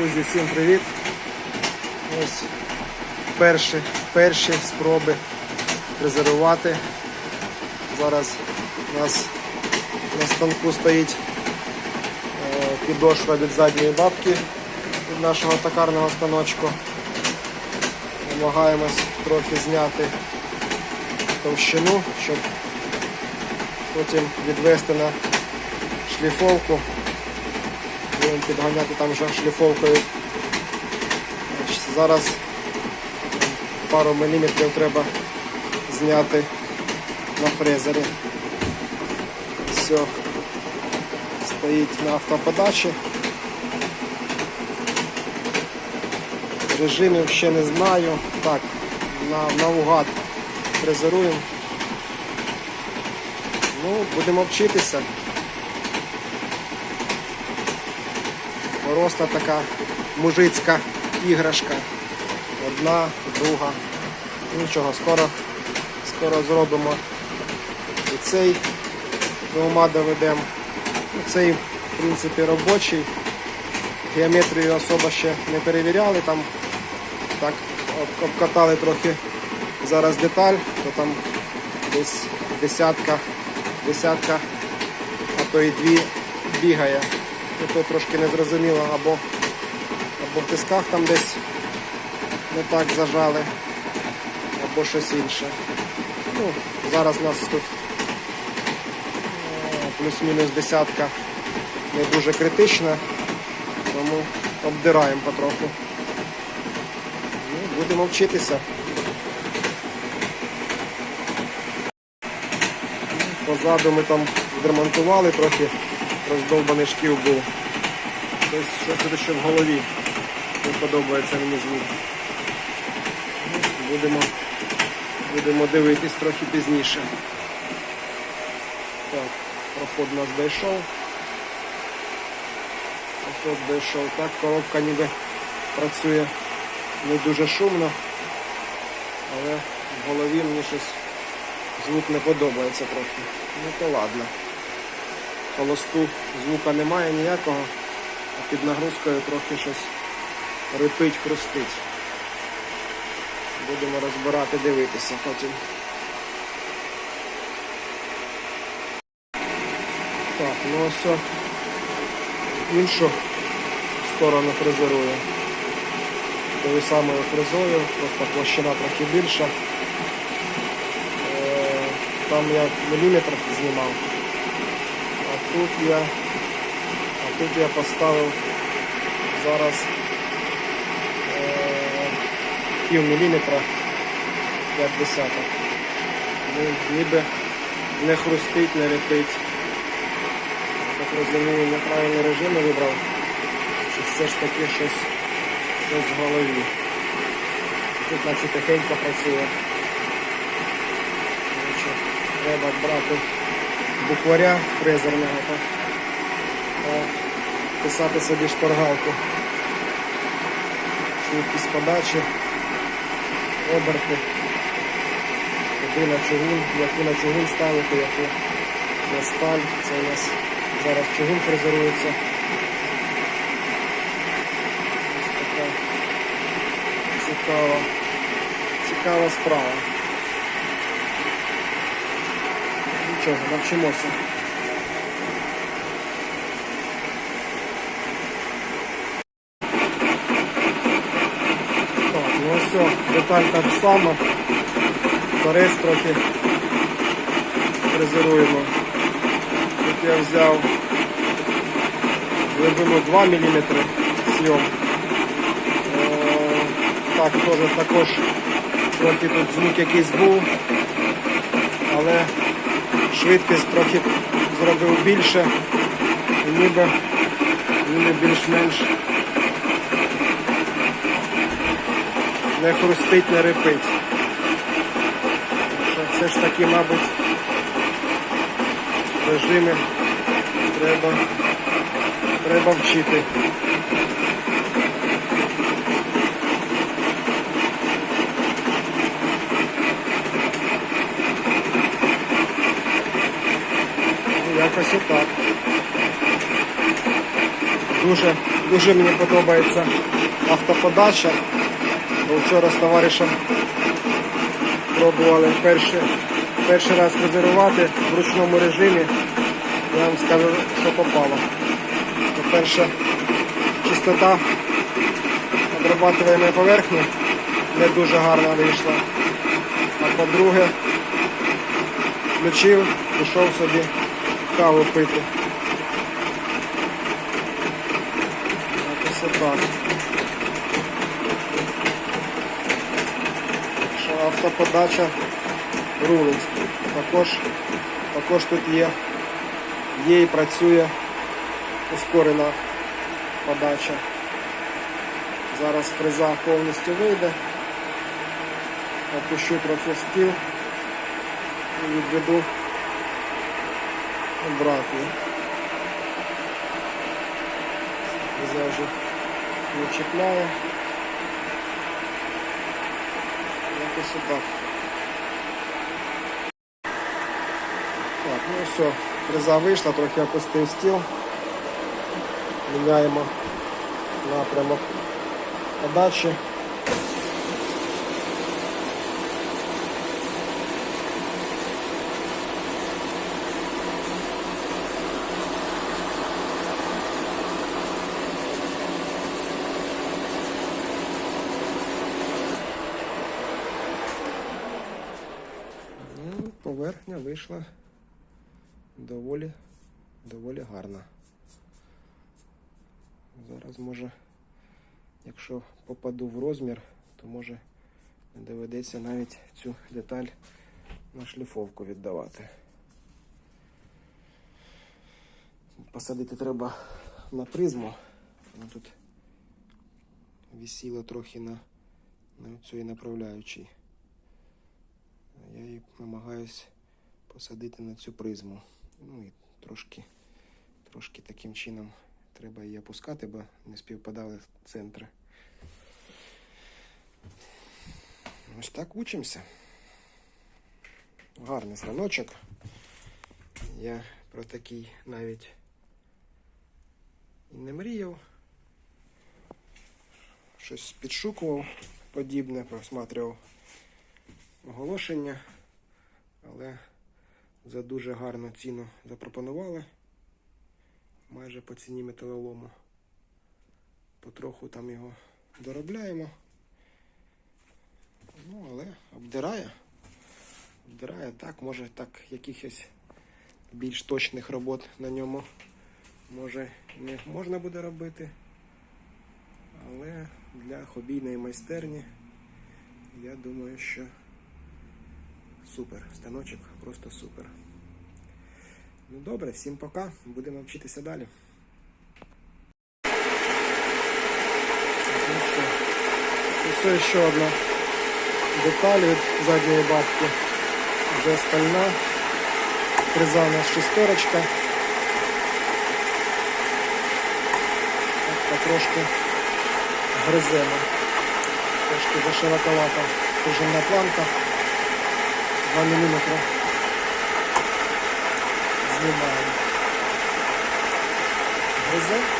Друзі, всім привіт! Ось перші, перші спроби фрезерувати. Зараз у нас на станку стоїть е, підошва від задньої бабки від нашого токарного станочку. Намагаємось трохи зняти товщину, щоб потім відвести на шліфовку. Будемо підганяти там вже шліфовкою. Зараз пару міліметрів треба зняти на фрезері. Все стоїть на автоподачі. Режимів ще не знаю. Так, на, наугад фрезеруємо. Ну, будемо вчитися. Просто така мужицька іграшка. Одна, друга. Нічого, скоро, скоро зробимо і цей до ума Цей, в принципі, робочий. Геометрію особо ще не перевіряли, там так обкатали трохи зараз деталь, то там десь десятка, десятка, а то і дві бігає. І то трошки незрозуміло, або, або в тисках там десь не так зажали, або щось інше. Ну, зараз у нас тут е, плюс-мінус десятка не дуже критична, тому обдираємо потроху. Ну, будемо вчитися. Позаду ми там відремонтували трохи, роздовбаний шків був. Щось, щось тут ще в голові. Не подобається мені звук. Будемо, будемо дивитись трохи пізніше. Так, проход у нас дійшов. Проход дійшов. Так, коробка ніби працює не дуже шумно, але в голові мені щось звук не подобається трохи. Ну то ладно. Холосту звука немає ніякого, а під нагрузкою трохи щось рипить, хрустить. Будемо розбирати, дивитися потім. Так, ну ось іншу сторону фрезерую. Тою самою фрезою, просто площина трохи більша. Е, Там я міліметр знімав. Тут я, а тут я поставив зараз е, пів міліметра 5 десяток. Ну, ніби не хрустить, не репить. Так розумію, неправильний режим вибрав. Чи все ж таки щось, щось в голові. Тут наче тихенько працює. Треба брати букваря фрезерного та, писати собі шпаргалку. Швидкість подачі, оберти, куди на чугун, яку на чугун ставити, яку на сталь. Це у нас зараз чугун фрезерується. Ось така цікава, цікава справа. Нічого, навчимося. Так, ну все, деталь так само. Торез трохи фрезеруємо. Тут я взяв глибину 2 мм зйом. Так, теж також трохи тут звук якийсь був, швидкість трохи зробив більше і ніби, ніби більш-менш не хрустить, не репить. Що Все ж таки, мабуть, режими треба, треба вчити. Якось отак. Дуже Дуже мені подобається автоподача. Вчора з товаришем пробували перший, перший раз фрезерувати в ручному режимі. Я вам скажу, що попало. По-перше, чистота обрабатываемой поверхні не дуже гарно вийшла. А по-друге, включив, пішов собі каву пити. Якось отак. Що автоподача рулить. Також, також тут є, є і працює ускорена подача. Зараз фреза повністю вийде. Опущу трохи стіл і відведу обратно. Фреза вже не чіпляє. Якось отак. Так, ну все, фреза вийшла, трохи опустив стіл. Міняємо напрямок подачі. Ну, Поверхня вийшла доволі, доволі гарна. Зараз може, якщо попаду в розмір, то може не доведеться навіть цю деталь на шліфовку віддавати. Посадити треба на призму. Вона тут висіла трохи на, на цій направляючій. Я її намагаюсь посадити на цю призму. Ну і трошки, трошки таким чином треба її опускати, бо не співпадали центри. Ось так учимося. Гарний станочок. Я про такий навіть і не мріяв. Щось підшукував подібне, просматрював оголошення, але за дуже гарну ціну запропонували. Майже по ціні металолому. Потроху там його доробляємо. Ну, але обдирає. Обдирає так, може так якихось більш точних робот на ньому може не можна буде робити. Але для хобійної майстерні я думаю, що супер. Станочок просто супер. Ну добре, всім пока. Будемо вчитися далі. Ну Ось ще одна деталь від задньої бабки. Вже стальна. Нас шестерочка. Так, потрошки гриземо. Трошки зашироковата пружинна планка. 2 мм. Знімаємо. Гризе.